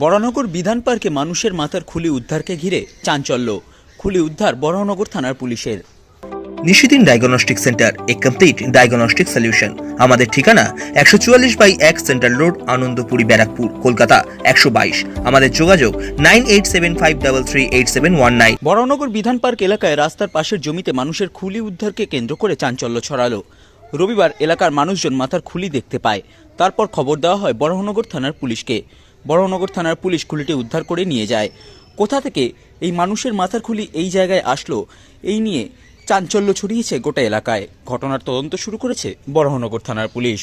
বরানগর বিধান পার্কে মানুষের মাথার খুলি উদ্ধারকে ঘিরে চাঞ্চল্য। খুলি উদ্ধার বরানগর থানার পুলিশের। নিশিদিন ডায়াগনস্টিক সেন্টার এ কমপ্লিট ডায়াগনস্টিক সলিউশন। আমাদের ঠিকানা একশো চুয়াল্লিশ বাই এক সেন্ট্রাল রোড আনন্দপুরি ব্যারাকপুর কলকাতা একশো বাইশ। আমাদের যোগাযোগ nine eight seven five double three eight seven one nine. Baranagar Bidhan park এলাকায় রাস্তার পাশের জমিতে মানুষের খুলি উদ্ধারকে কেন্দ্র করে চাঞ্চল্য ছড়ালো। রবিবার এলাকার মানুষজন মাথার খুলি দেখতে পায়। তারপর খবর দেওয়া হয় বড়হনগর থানার পুলিশকে। বড়হনগর থানার পুলিশ খুলিটি উদ্ধার করে নিয়ে যায়। কোথা থেকে এই মানুষের মাথার খুলি এই জায়গায় আসলো, এই নিয়ে চাঞ্চল্য ছড়িয়েছে গোটা এলাকায়। ঘটনার তদন্ত শুরু করেছে বড়হনগর থানার পুলিশ।